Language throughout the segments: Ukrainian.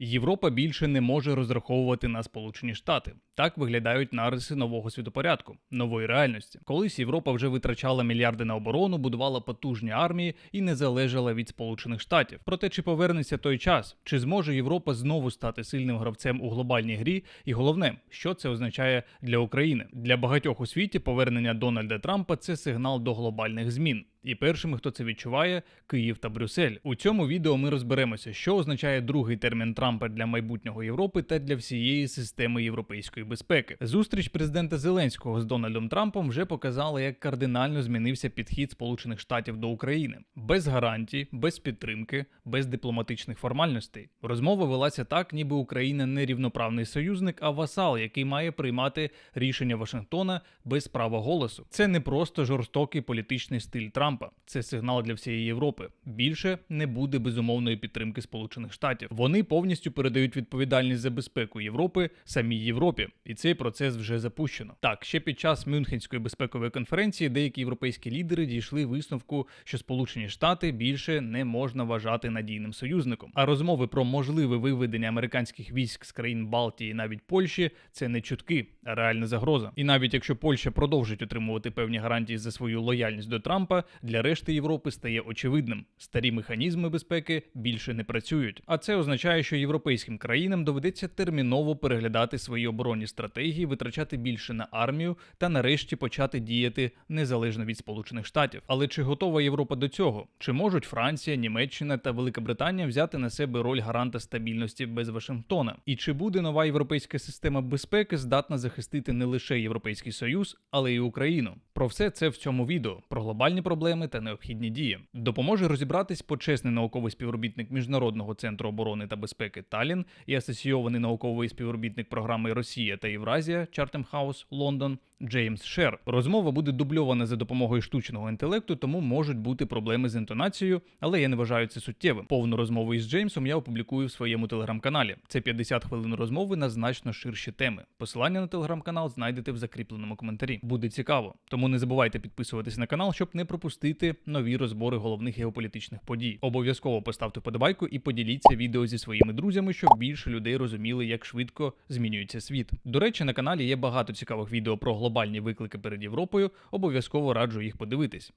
Європа більше не може розраховувати на Сполучені Штати. Так виглядають нариси нового світопорядку, нової реальності. Колись Європа вже витрачала мільярди на оборону, будувала потужні армії і не залежала від Сполучених Штатів. Проте чи повернеться той час, чи зможе Європа знову стати сильним гравцем у глобальній грі? І головне, що це означає для України для багатьох у світі повернення Дональда Трампа це сигнал до глобальних змін. І першими, хто це відчуває, Київ та Брюссель. У цьому відео ми розберемося, що означає другий термін Трампа для майбутнього Європи та для всієї системи європейської безпеки. Зустріч президента Зеленського з Дональдом Трампом вже показала, як кардинально змінився підхід Сполучених Штатів до України без гарантій, без підтримки, без дипломатичних формальностей. Розмова велася так, ніби Україна не рівноправний союзник, а васал, який має приймати рішення Вашингтона без права голосу. Це не просто жорстокий політичний стиль Трампа, це сигнал для всієї Європи. Більше не буде безумовної підтримки Сполучених Штатів. Вони повністю передають відповідальність за безпеку Європи самій Європі, і цей процес вже запущено. Так, ще під час Мюнхенської безпекової конференції деякі європейські лідери дійшли висновку, що Сполучені Штати більше не можна вважати надійним союзником. А розмови про можливе виведення американських військ з країн Балтії, навіть Польщі, це не чутки, а реальна загроза. І навіть якщо Польща продовжить отримувати певні гарантії за свою лояльність до Трампа, для решти Європи стає очевидним: старі механізми безпеки більше не працюють. А це означає, що європейським країнам доведеться терміново переглядати свої оборонні стратегії, витрачати більше на армію та нарешті почати діяти незалежно від Сполучених Штатів. Але чи готова Європа до цього? Чи можуть Франція, Німеччина та Велика Британія взяти на себе роль гаранта стабільності без Вашингтона? І чи буде нова європейська система безпеки здатна захистити не лише Європейський Союз, але й Україну? Про все це в цьому відео про глобальні проблеми та необхідні дії. Допоможе розібратись почесний науковий співробітник Міжнародного центру оборони та безпеки Талін і асоційований науковий співробітник програми Росія та Євразія Чартем Хаус Лондон Джеймс Шер. Розмова буде дубльована за допомогою штучного інтелекту, тому можуть бути проблеми з інтонацією, але я не вважаю це суттєвим. Повну розмову із Джеймсом я опублікую в своєму телеграм-каналі. Це 50 хвилин розмови на значно ширші теми. Посилання на телеграм-канал знайдете в закріпленому коментарі. Буде цікаво, тому не забувайте підписуватись на канал, щоб не пропустити нові розбори головних геополітичних подій. Обов'язково поставте вподобайку і поділіться відео зі своїми друзями, щоб більше людей розуміли, як швидко змінюється світ. До речі, на каналі є багато цікавих відео про глобальні виклики перед Європою. Обов'язково раджу їх подивитись.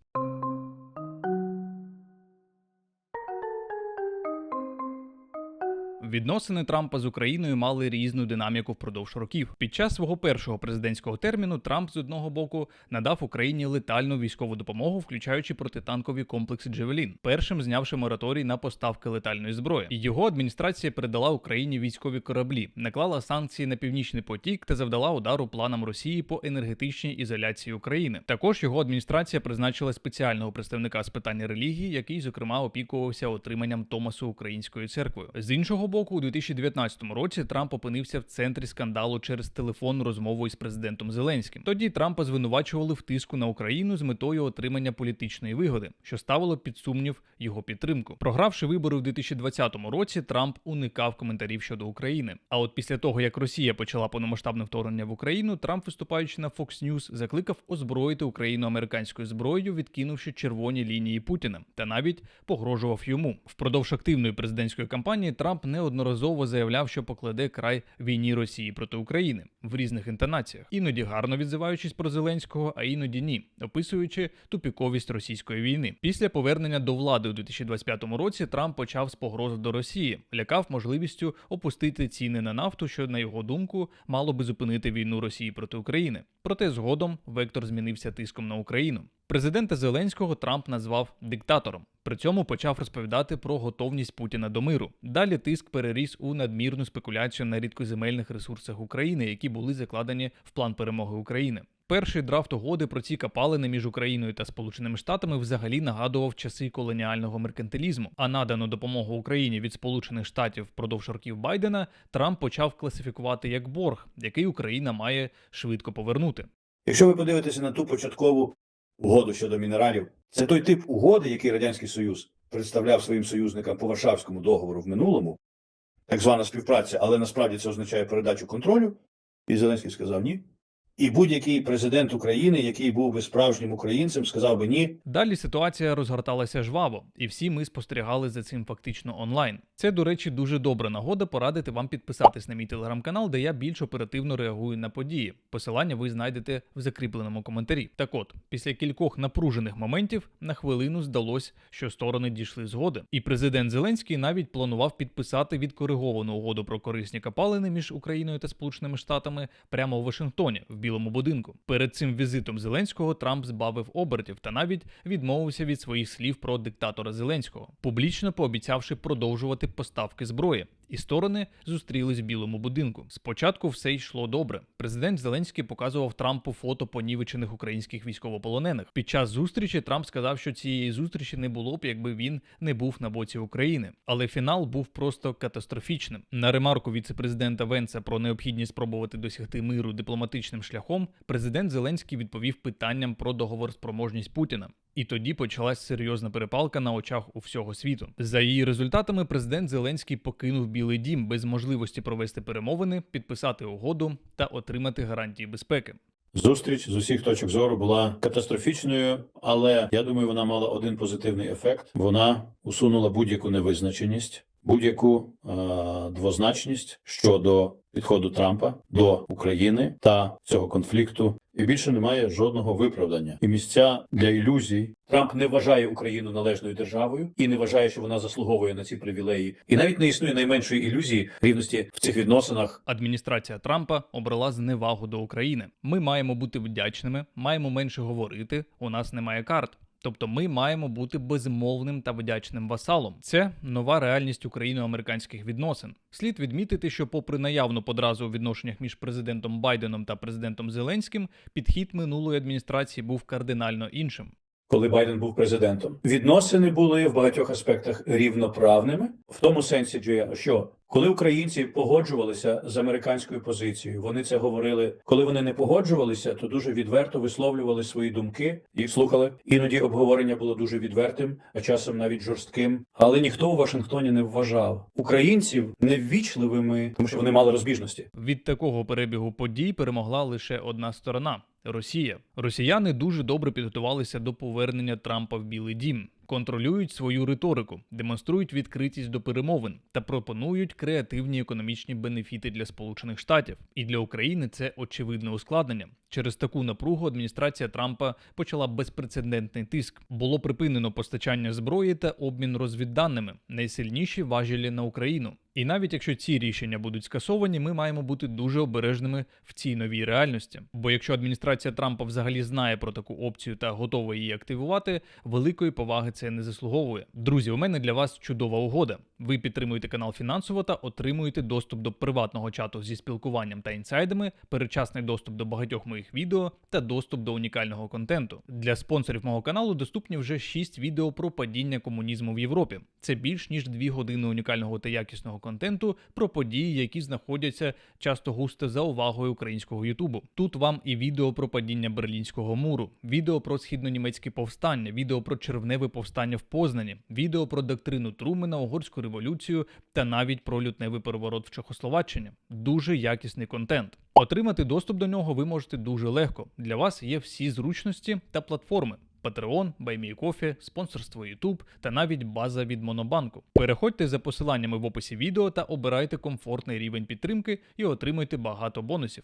Відносини Трампа з Україною мали різну динаміку впродовж років. Під час свого першого президентського терміну Трамп з одного боку надав Україні летальну військову допомогу, включаючи протитанкові комплекси Джевелін, першим знявши мораторій на поставки летальної зброї. Його адміністрація передала Україні військові кораблі, наклала санкції на північний потік та завдала удару планам Росії по енергетичній ізоляції України. Також його адміністрація призначила спеціального представника з питань релігії, який зокрема опікувався отриманням Томасу українською церквою. З іншого боку, у 2019 році Трамп опинився в центрі скандалу через телефонну розмову із президентом Зеленським. Тоді Трампа звинувачували в тиску на Україну з метою отримання політичної вигоди, що ставило під сумнів його підтримку. Програвши вибори у 2020 році, Трамп уникав коментарів щодо України. А от після того, як Росія почала повномасштабне вторгнення в Україну, Трамп, виступаючи на Fox News, закликав озброїти Україну американською зброєю, відкинувши червоні лінії Путіна, та навіть погрожував йому. Впродовж активної президентської кампанії Трамп неодноразово заявляв, що покладе край війні Росії проти України в різних інтонаціях, іноді гарно відзиваючись про Зеленського, а іноді ні, описуючи тупіковість російської війни. Після повернення до влади у 2025 році Трамп почав з погроз до Росії, лякав можливістю опустити ціни на нафту, що на його думку мало би зупинити війну Росії проти України. Проте згодом вектор змінився тиском на Україну. Президента Зеленського Трамп назвав диктатором. При цьому почав розповідати про готовність Путіна до миру. Далі тиск переріс у надмірну спекуляцію на рідкоземельних ресурсах України, які були закладені в план перемоги України. Перший драфт угоди про ці капалини між Україною та Сполученими Штатами взагалі нагадував часи колоніального меркантилізму. А надану допомогу Україні від Сполучених Штатів впродовж років Байдена Трамп почав класифікувати як борг, який Україна має швидко повернути. Якщо ви подивитеся на ту початкову угоду щодо мінералів, це той тип угоди, який Радянський Союз представляв своїм союзникам по Варшавському договору в минулому, так звана співпраця, але насправді це означає передачу контролю. І Зеленський сказав ні. І будь-який президент України, який був би справжнім українцем, сказав би ні, Далі ситуація розгорталася жваво, і всі ми спостерігали за цим фактично онлайн. Це, до речі, дуже добра нагода порадити вам підписатись на мій телеграм-канал, де я більш оперативно реагую на події. Посилання ви знайдете в закріпленому коментарі. Так от, після кількох напружених моментів на хвилину здалось, що сторони дійшли згоди. І президент Зеленський навіть планував підписати відкориговану угоду про корисні капалини між Україною та Сполученими Штатами прямо у Вашингтоні Білому будинку. Перед цим візитом Зеленського Трамп збавив обертів та навіть відмовився від своїх слів про диктатора Зеленського, публічно пообіцявши продовжувати поставки зброї. І сторони зустрілись в Білому будинку. Спочатку все йшло добре. Президент Зеленський показував Трампу фото понівечених українських військовополонених. Під час зустрічі Трамп сказав, що цієї зустрічі не було б, якби він не був на боці України. Але фінал був просто катастрофічним. На ремарку віцепрезидента Венса про необхідність спробувати досягти миру дипломатичним шляхом, президент Зеленський відповів питанням про договороспроможність Путіна. І тоді почалась серйозна перепалка на очах у всього світу. За її результатами, президент Зеленський покинув Білий Дім без можливості провести перемовини, підписати угоду та отримати гарантії безпеки. Зустріч з усіх точок зору була катастрофічною, але я думаю, вона мала один позитивний ефект. Вона усунула будь-яку невизначеність, будь-яку е- двозначність щодо підходу Трампа до України та цього конфлікту. І більше немає жодного виправдання і місця для ілюзій. Трамп не вважає Україну належною державою і не вважає, що вона заслуговує на ці привілеї. І навіть не існує найменшої ілюзії рівності в цих відносинах Адміністрація Трампа обрала зневагу до України. Ми маємо бути вдячними, маємо менше говорити. У нас немає карт. Тобто ми маємо бути безмовним та вдячним васалом. Це нова реальність україно-американських відносин. Слід відмітити, що, попри наявну подразу у відношеннях між президентом Байденом та президентом Зеленським, підхід минулої адміністрації був кардинально іншим. коли Байден був президентом. Відносини були в багатьох аспектах рівноправними, в тому сенсі, що коли українці погоджувалися з американською позицією, вони це говорили. Коли вони не погоджувалися, то дуже відверто висловлювали свої думки, їх слухали. Іноді обговорення було дуже відвертим, а часом навіть жорстким. Але ніхто у Вашингтоні не вважав українців неввічливими, тому що вони мали розбіжності. Від такого перебігу подій перемогла лише одна сторона Росія. Росіяни дуже добре підготувалися до повернення Трампа в Білий Дім. Контролюють свою риторику, демонструють відкритість до перемовин та пропонують креативні економічні бенефіти для Сполучених Штатів. І для України це очевидне ускладнення. Через таку напругу адміністрація Трампа почала безпрецедентний тиск. Було припинено постачання зброї та обмін розвідданими, найсильніші важелі на Україну. І навіть якщо ці рішення будуть скасовані, ми маємо бути дуже обережними в цій новій реальності. Бо якщо адміністрація Трампа взагалі знає про таку опцію та готова її активувати, великої поваги це не заслуговує. Друзі, у мене для вас чудова угода. Ви підтримуєте канал фінансово та отримуєте доступ до приватного чату зі спілкуванням та інсайдами, передчасний доступ до багатьох моїх відео та доступ до унікального контенту. Для спонсорів мого каналу доступні вже 6 відео про падіння комунізму в Європі. Це більш ніж 2 години унікального та якісного контенту про події, які знаходяться часто густо за увагою українського Ютубу. Тут вам і відео про падіння Берлінського муру, відео про східнонімецьке повстання, відео про червневе повстання в Познані, відео про доктрину Трумена, угорську революцію та навіть про лютневий переворот в Чехословаччині. Дуже якісний контент. Отримати доступ до нього ви можете дуже легко. Для вас є всі зручності та платформи. Patreon, BuyMeCoffee, спонсорство YouTube та навіть база від Монобанку. Переходьте за посиланнями в описі відео та обирайте комфортний рівень підтримки і отримуйте багато бонусів.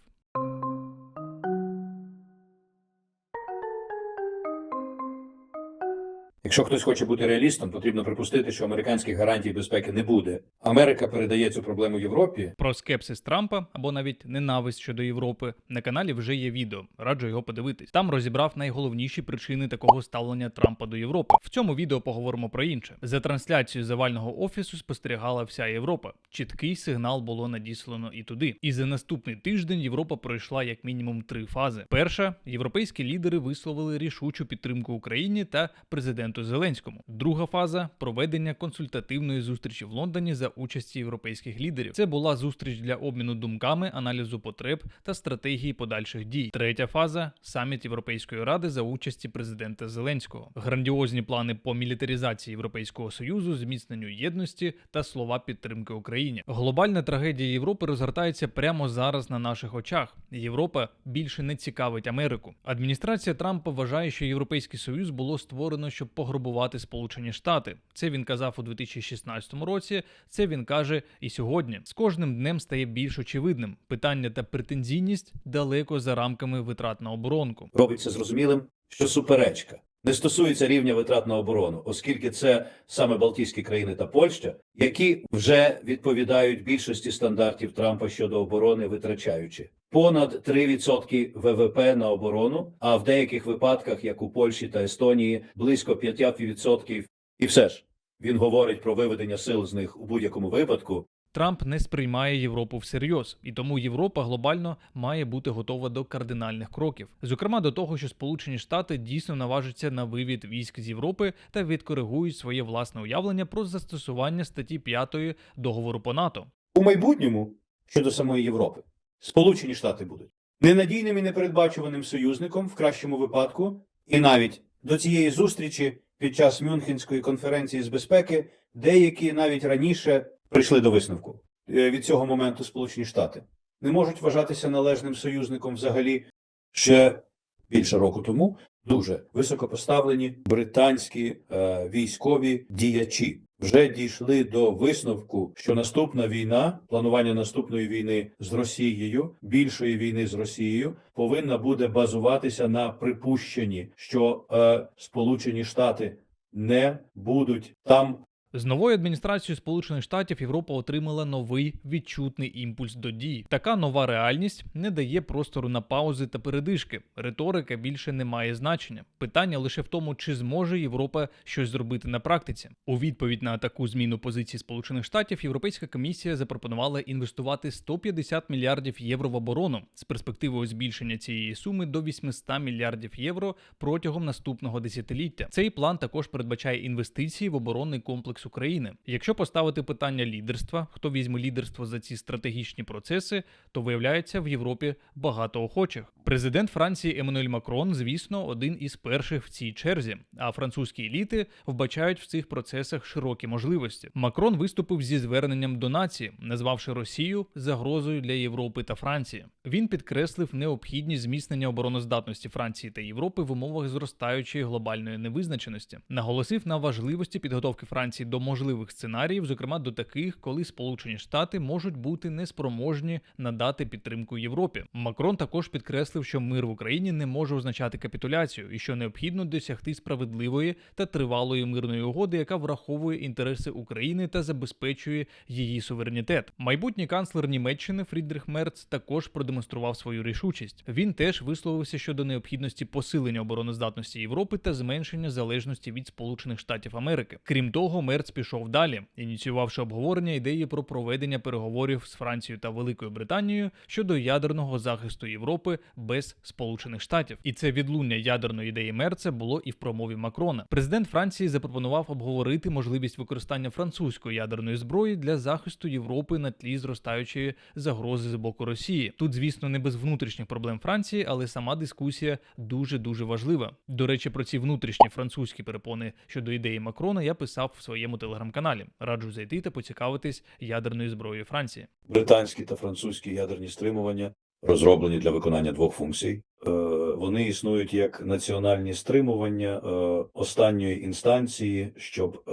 Якщо хтось хоче бути реалістом, потрібно припустити, що американських гарантій безпеки не буде. Америка передає цю проблему Європі. Про скепсис Трампа або навіть ненависть щодо Європи на каналі вже є відео. Раджу його подивитись. Там розібрав найголовніші причини такого ставлення Трампа до Європи. В цьому відео поговоримо про інше. За трансляцією завального офісу спостерігала вся Європа. Чіткий сигнал було надіслано і туди. І за наступний тиждень Європа пройшла як мінімум три фази. Перша європейські лідери висловили рішучу підтримку Україні та президенту президенту Зеленському. Друга фаза проведення консультативної зустрічі в Лондоні за участі європейських лідерів. Це була зустріч для обміну думками, аналізу потреб та стратегії подальших дій. Третя фаза саміт Європейської ради за участі президента Зеленського. Грандіозні плани по мілітаризації Європейського союзу, зміцненню єдності та слова підтримки Україні. Глобальна трагедія Європи розгортається прямо зараз на наших очах. Європа більше не цікавить Америку. Адміністрація Трампа вважає, що Європейський Союз було створено, щоб пограбувати Сполучені Штати. Це він казав у 2016 році. Це він каже і сьогодні. З кожним днем стає більш очевидним. Питання та претензійність далеко за рамками витрат на оборонку. робиться зрозумілим, що суперечка не стосується рівня витрат на оборону, оскільки це саме Балтійські країни та Польща, які вже відповідають більшості стандартів Трампа щодо оборони, витрачаючи понад 3% ВВП на оборону, а в деяких випадках, як у Польщі та Естонії, близько 5%. І все ж він говорить про виведення сил з них у будь-якому випадку, Трамп не сприймає Європу всерйоз, і тому Європа глобально має бути готова до кардинальних кроків, зокрема до того, що Сполучені Штати дійсно наважаться на вивід військ з Європи та відкоригують своє власне уявлення про застосування статті 5 договору по НАТО. у майбутньому щодо самої Європи. Сполучені Штати будуть ненадійним і непередбачуваним союзником в кращому випадку, і навіть до цієї зустрічі під час Мюнхенської конференції з безпеки деякі навіть раніше прийшли до висновку. Е, Від цього моменту Сполучені Штати не можуть вважатися належним союзником взагалі ще більше року тому. Дуже високопоставлені британські е, військові діячі вже дійшли до висновку, що наступна війна, планування наступної війни з Росією, більшої війни з Росією, повинна буде базуватися на припущенні, що е, Сполучені Штати не будуть там З новою адміністрацією Сполучених Штатів Європа отримала новий відчутний імпульс до дій. Така нова реальність не дає простору на паузи та передишки. Риторика більше не має значення. Питання лише в тому, чи зможе Європа щось зробити на практиці. У відповідь на таку зміну позиції Сполучених Штатів Європейська комісія запропонувала інвестувати 150 мільярдів євро в оборону з перспективою збільшення цієї суми до 800 мільярдів євро протягом наступного десятиліття. Цей план також передбачає інвестиції в оборонний комплекс України. Якщо поставити питання лідерства, хто візьме лідерство за ці стратегічні процеси, то виявляється в Європі багато охочих. Президент Франції Еммануель Макрон, звісно, один із перших в цій черзі. А французькі еліти вбачають в цих процесах широкі можливості. Макрон виступив зі зверненням до нації, назвавши Росію загрозою для Європи та Франції. Він підкреслив необхідність зміцнення обороноздатності Франції та Європи в умовах зростаючої глобальної невизначеності, наголосив на важливості підготовки Франції до можливих сценаріїв, зокрема до таких, коли Сполучені Штати можуть бути неспроможні надати підтримку Європі. Макрон також підкреслив, що мир в Україні не може означати капітуляцію, і що необхідно досягти справедливої та тривалої мирної угоди, яка враховує інтереси України та забезпечує її суверенітет. Майбутній канцлер Німеччини Фрідріх Мерц також продемонстрував свою рішучість. Він теж висловився щодо необхідності посилення обороноздатності Європи та зменшення залежності від Сполучених Штатів Америки. Крім того, Мерц пішов далі, ініціювавши обговорення ідеї про проведення переговорів з Францією та Великою Британією щодо ядерного захисту Європи без Сполучених Штатів. І це відлуння ядерної ідеї Мерца було і в промові Макрона. Президент Франції запропонував обговорити можливість використання французької ядерної зброї для захисту Європи на тлі зростаючої загрози з боку Росії. Тут, звісно, не без внутрішніх проблем Франції, але сама дискусія дуже дуже важлива. До речі, про ці внутрішні французькі перепони щодо ідеї Макрона я писав в своєму телеграм-каналі. Раджу зайти та поцікавитись ядерною зброєю Франції. британські та французькі ядерні стримування, розроблені для виконання двох функцій. Е, Вони існують як національні стримування е, останньої інстанції, щоб е,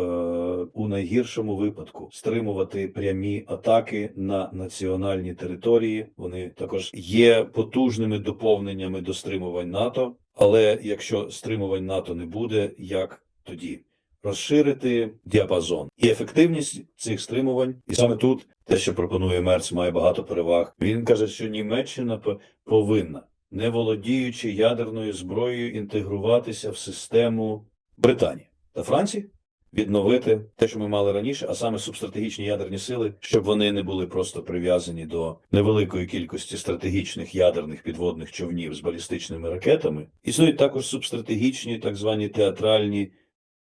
у найгіршому випадку стримувати прямі атаки на національні території. Вони також є потужними доповненнями до стримувань НАТО. Але якщо стримувань НАТО не буде, як тоді? Розширити діапазон і ефективність цих стримувань, і саме тут те, що пропонує Мерц, має багато переваг. Він каже, що Німеччина повинна, не володіючи ядерною зброєю, інтегруватися в систему Британії та Франції, відновити те, що ми мали раніше, а саме субстратегічні ядерні сили, щоб вони не були просто прив'язані до невеликої кількості стратегічних ядерних підводних човнів з балістичними ракетами. Існують також субстратегічні, так звані театральні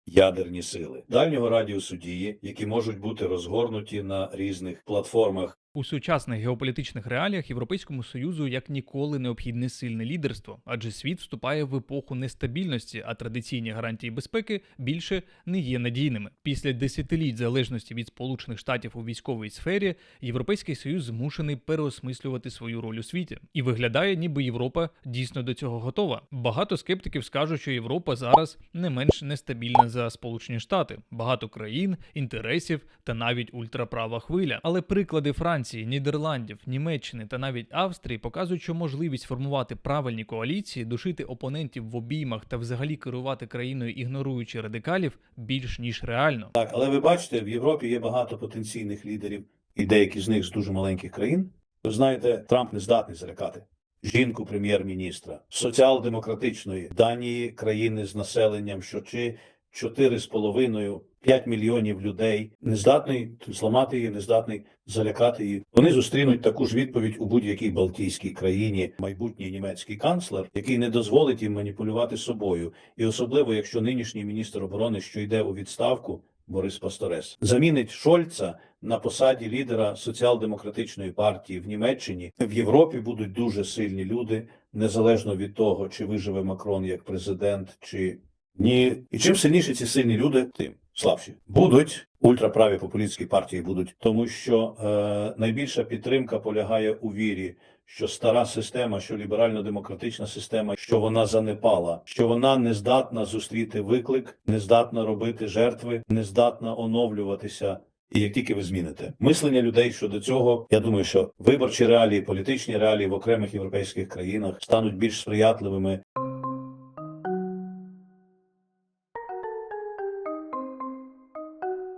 ядерні сили дальнього радіусу дії, які можуть бути розгорнуті на різних платформах У сучасних геополітичних реаліях Європейському Союзу як ніколи необхідне сильне лідерство, адже світ вступає в епоху нестабільності, а традиційні гарантії безпеки більше не є надійними. Після десятиліть залежності від Сполучених Штатів у військовій сфері Європейський Союз змушений переосмислювати свою роль у світі, і виглядає, ніби Європа дійсно до цього готова. Багато скептиків скажуть, що Європа зараз не менш нестабільна за Сполучені Штати, багато країн, інтересів та навіть ультраправа хвиля. Але приклади Франції, Нідерландів, Німеччини та навіть Австрії показують, що можливість формувати правильні коаліції, душити опонентів в обіймах та взагалі керувати країною, ігноруючи радикалів, більш ніж реально. Так, але ви бачите, в Європі є багато потенційних лідерів, і деякі з них з дуже маленьких країн. Ви знаєте, Трамп не здатний залякати жінку прем'єр-міністра соціал-демократичної Данії, країни з населенням, що чи 4,5 5 мільйонів людей, не здатний зламати її, не здатний залякати її. Вони зустрінуть таку ж відповідь у будь-якій Балтійській країні, майбутній німецький канцлер, який не дозволить їм маніпулювати собою, і особливо якщо нинішній міністр оборони, що йде у відставку, Борис Пасторес, замінить Шольца на посаді лідера соціал-демократичної партії в Німеччині. В Європі будуть дуже сильні люди, незалежно від того, чи виживе Макрон як президент, чи ні. І чим сильніші ці сильні люди, тим слабші. Будуть. Ультраправі популістські партії будуть, тому що е, найбільша підтримка полягає у вірі, що стара система, що ліберально-демократична система, що вона занепала, що вона не здатна зустріти виклик, не здатна робити жертви, не здатна оновлюватися. І як тільки ви зміните мислення людей щодо цього, я думаю, що виборчі реалії, політичні реалії в окремих європейських країнах стануть більш сприятливими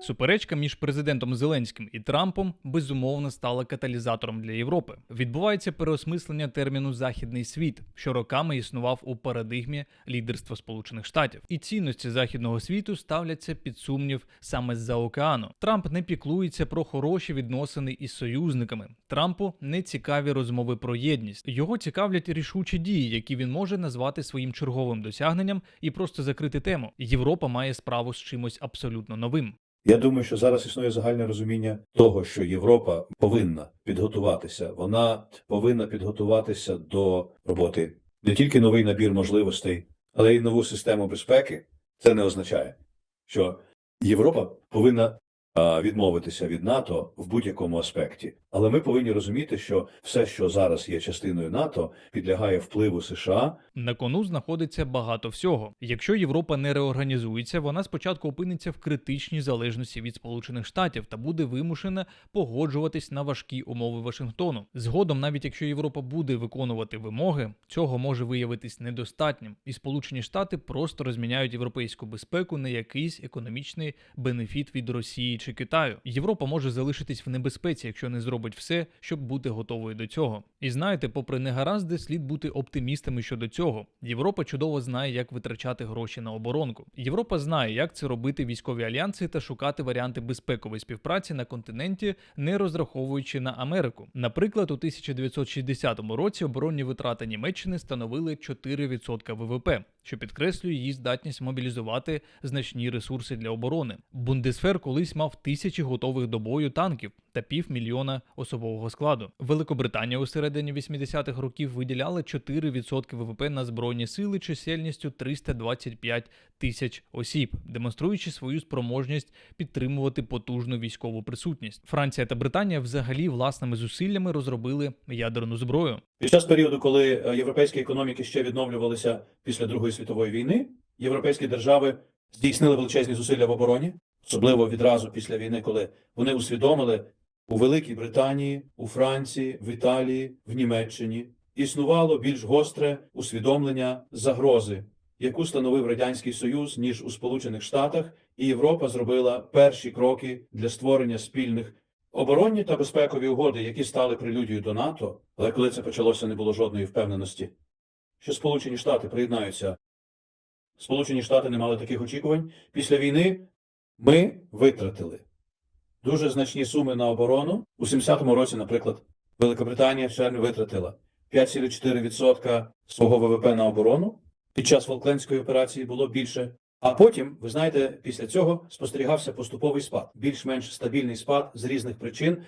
Суперечка між президентом Зеленським і Трампом безумовно стала каталізатором для Європи. Відбувається переосмислення терміну західний світ, що роками існував у парадигмі лідерства Сполучених Штатів, і цінності західного світу ставляться під сумнів саме з-за океану. Трамп не піклується про хороші відносини із союзниками. Трампу не цікаві розмови про єдність. Його цікавлять рішучі дії, які він може назвати своїм черговим досягненням і просто закрити тему. Європа має справу з чимось абсолютно новим. Я думаю, що зараз існує загальне розуміння того, що Європа повинна підготуватися. Вона повинна підготуватися до роботи не тільки новий набір можливостей, але й нову систему безпеки. Це не означає, що Європа повинна відмовитися від НАТО в будь-якому аспекті. Але ми повинні розуміти, що все, що зараз є частиною НАТО, підлягає впливу США На кону знаходиться багато всього. Якщо Європа не реорганізується, вона спочатку опиниться в критичній залежності від Сполучених Штатів та буде вимушена погоджуватись на важкі умови Вашингтону. Згодом, навіть якщо Європа буде виконувати вимоги, цього може виявитись недостатнім, і Сполучені Штати просто розміняють європейську безпеку на якийсь економічний бенефіт від Росії чи Китаю. Європа може залишитись в небезпеці, якщо не зробить все, щоб бути готовою до цього. І знаєте, попри негаразди, слід бути оптимістами щодо цього. Європа чудово знає, як витрачати гроші на оборонку. Європа знає, як це робити військові альянси та шукати варіанти безпекової співпраці на континенті, не розраховуючи на Америку. Наприклад, у 1960 році оборонні витрати Німеччини становили 4% ВВП, що підкреслює її здатність мобілізувати значні ресурси для оборони. Бундесфер колись мав тисячі готових до бою танків та півмільйона особового складу. Великобританія у середині 80-х років виділяла 4% ВВП на збройні сили чисельністю 325 тисяч осіб, демонструючи свою спроможність підтримувати потужну військову присутність. Франція та Британія взагалі власними зусиллями розробили ядерну зброю. Під час періоду, коли е, європейські економіки ще відновлювалися після Другої світової війни, європейські держави здійснили величезні зусилля в обороні, особливо відразу після війни, коли вони усвідомили у Великій Британії, у Франції, в Італії, в Німеччині існувало більш гостре усвідомлення загрози, яку становив радянський союз ніж у Сполучених Штатах, і Європа зробила перші кроки для створення спільних Оборонні та безпекові угоди, які стали прелюдією до НАТО, але коли це почалося, не було жодної впевненості, що Сполучені Штати приєднаються. Сполучені Штати не мали таких очікувань. Після війни ми витратили дуже значні суми на оборону. У 70-му році, наприклад, Великобританія в червні витратила 5,4% свого ВВП на оборону. Під час Фолклендської операції було більше. А потім, ви знаєте, після цього спостерігався поступовий спад, більш-менш стабільний спад з різних причин.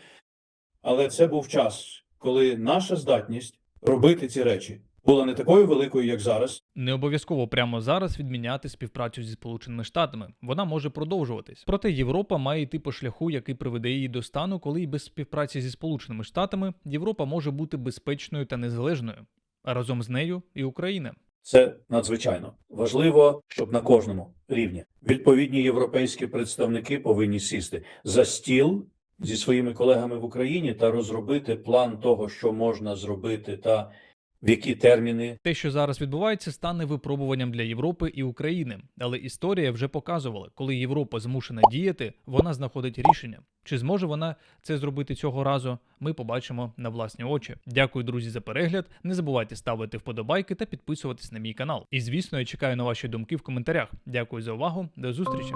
Але це був час, коли наша здатність робити ці речі була не такою великою, як зараз. Не обов'язково прямо зараз відміняти співпрацю зі Сполученими Штатами. Вона може продовжуватись. Проте Європа має йти по шляху, який приведе її до стану, коли і без співпраці зі Сполученими Штатами Європа може бути безпечною та незалежною, а разом з нею і Україна. Це надзвичайно важливо, щоб на кожному рівні відповідні європейські представники повинні сісти за стіл зі своїми колегами в Україні та розробити план того, що можна зробити, та в які терміни Те, що зараз відбувається, стане випробуванням для Європи і України. Але історія вже показувала, коли Європа змушена діяти, вона знаходить рішення. Чи зможе вона це зробити цього разу? Ми побачимо на власні очі. Дякую, друзі, за перегляд. Не забувайте ставити вподобайки та підписуватись на мій канал. І звісно, я чекаю на ваші думки в коментарях. Дякую за увагу. До зустрічі.